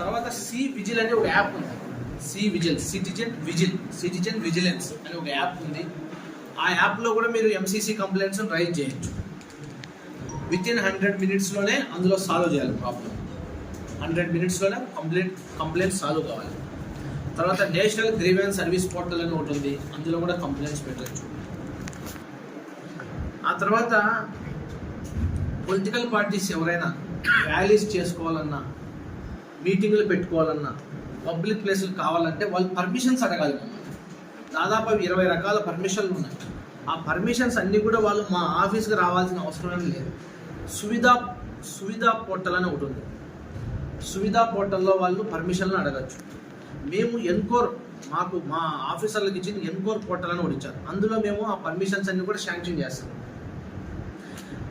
తర్వాత C vigil అనే ఒక యాప్ ఉంది. C vigil citizen vigil citizen vigilance అనే ఒక యాప్ ఉంది. ఆ యాప్లో కూడా మీరు ఎంసీసీ కంప్లైంట్స్ రైజ్ చేయొచ్చు. విత్ ఇన్ హండ్రెడ్ మినిట్స్లోనే అందులో సాల్వ్ చేయాలి ప్రాబ్లం హండ్రెడ్ మినిట్స్లోనే కంప్లైంట్ కంప్లైంట్ సాల్వ్ కావాలి. తర్వాత నేషనల్ గ్రీవెన్స్ సర్వీస్ పోర్టల్ అని ఒకటి ఉంది. అందులో కూడా కంప్లైంట్స్ పెట్టచ్చు. ఆ తర్వాత పొలిటికల్ పార్టీస్ ఎవరైనా ర్యాలీస్ చేసుకోవాలన్నా మీటింగ్లు పెట్టుకోవాలన్నా పబ్లిక్ ప్లేసులు కావాలంటే వాళ్ళు పర్మిషన్స్ అడగాలి దాదాపు ఇరవై రకాల పర్మిషన్లు ఉన్నాయి. ఆ పర్మిషన్స్ అన్నీ కూడా వాళ్ళు మా ఆఫీస్కి రావాల్సిన అవసరం లేదు. సువిధా సువిధా పోర్టల్ అని ఒకటి ఉంది. సువిధా పోర్టల్లో వాళ్ళు పర్మిషన్లు అడగచ్చు. మేము ఎన్కోర్ మాకు మా ఆఫీసర్లకు ఇచ్చిన ఎన్కోర్ పోర్టల్ అని ఒకటి ఇచ్చారు. అందులో మేము ఆ పర్మిషన్స్ అన్ని కూడా శాంక్షన్ చేస్తాం.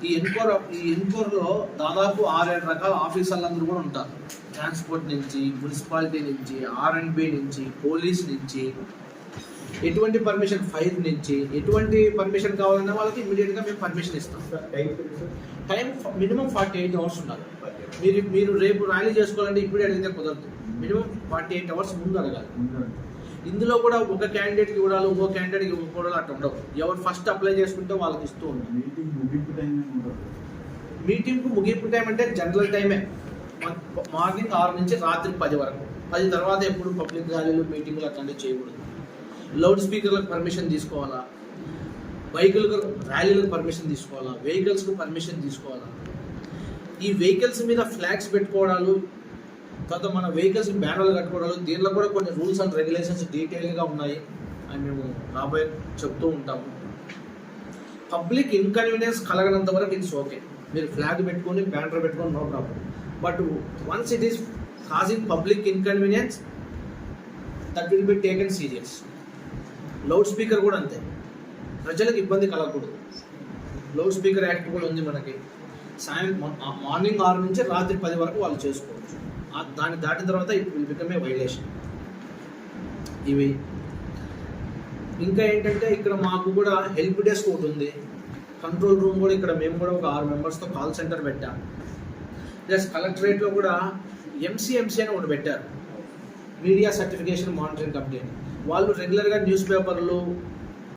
ఈ ఎన్కోర్ ఈ ఎన్కోర్లో దాదాపు ఆరేడు రకాల ఆఫీసర్లు అందరూ కూడా ఉంటారు. ట్రాన్స్పోర్ట్ నుంచి మున్సిపాలిటీ నుంచి ఆర్ అండ్ బి నుంచి పోలీస్ నుంచి ఎటువంటి పర్మిషన్ ఫైర్ నుంచి ఎటువంటి పర్మిషన్ కావాలన్నా వాళ్ళకి ఇమీడియట్గా మేము పర్మిషన్ ఇస్తాం. Time minimum forty eight hours ఉండాలి. మీరు మీరు రేపు ర్యాలీ చేసుకోవాలంటే ఇప్పుడు అడిగితే కుదరదు. మినిమం ఫార్టీ ఎయిట్ అవర్స్ ముందు అడగాలి ఇందులో కూడా ఒక క్యాండిడేట్కి ఇవ్వడాలి ఇంకో క్యాండిడేట్కి ఇవ్వకూడదు అట్లా ఉండవు. ఎవరు ఫస్ట్ అప్లై చేసుకుంటే వాళ్ళకి ఇస్తూ ఉంటాం మీటింగ్ ముగింపు టైం ఉండదు. మీటింగ్కు ముగింపు టైం అంటే జనరల్ టైమే మార్నింగ్ ఆరు నుంచి రాత్రి పది వరకు. పది తర్వాత ఎప్పుడు పబ్లిక్ ర్యాలీలు మీటింగ్లు అట్లాంటివి చేయకూడదు. లౌడ్ స్పీకర్లకు పర్మిషన్ తీసుకోవాలా? బైకులకు ర్యాలీలకు పర్మిషన్ తీసుకోవాలా? వెహికల్స్కు పర్మిషన్ తీసుకోవాలా? ఈ వెహికల్స్ మీద ఫ్లాగ్స్ పెట్టుకోవడాలు తర్వాత మన వెహికల్స్ బ్యానర్లు కట్టుకోవడాలు దీనిలో కూడా కొన్ని రూల్స్ అండ్ రెగ్యులేషన్స్ డీటెయిల్గా ఉన్నాయి అని మేము రాబోయే చెప్తూ ఉంటాము. పబ్లిక్ ఇన్కన్వీనియన్స్ కలగనంత వరకు ఇట్స్ ఓకే. మీరు ఫ్లాగ్ పెట్టుకొని బ్యానర్ పెట్టుకొని no problem. But once it is causing public inconvenience that will be taken serious. Loud speaker కూడా అంతే. ప్రజలకు ఇబ్బంది కలగకూడదు. లౌడ్ స్పీకర్ యాక్ట్ కూడా ఉంది మనకి. సాయం మార్నింగ్ ఆరు నుంచి రాత్రి పది వరకు వాళ్ళు చేసుకోవచ్చు. దాన్ని దాటిన తర్వాత it will become a violation. ఇవి. ఇంకా ఏంటంటే ఇక్కడ మాకు కూడా హెల్ప్ డెస్క్ ఒకటి ఉంది. కంట్రోల్ రూమ్ కూడా ఇక్కడ మేము కూడా ఒక ఆరు మెంబర్స్తో కాల్ సెంటర్ పెట్టాం. ప్లస్ కలెక్టరేట్లో కూడా ఎంసీఎంసీ అని ఒకటి పెట్టారు. మీడియా సర్టిఫికేషన్ మానిటరింగ్ కంపెనీ వాళ్ళు రెగ్యులర్గా న్యూస్ పేపర్లు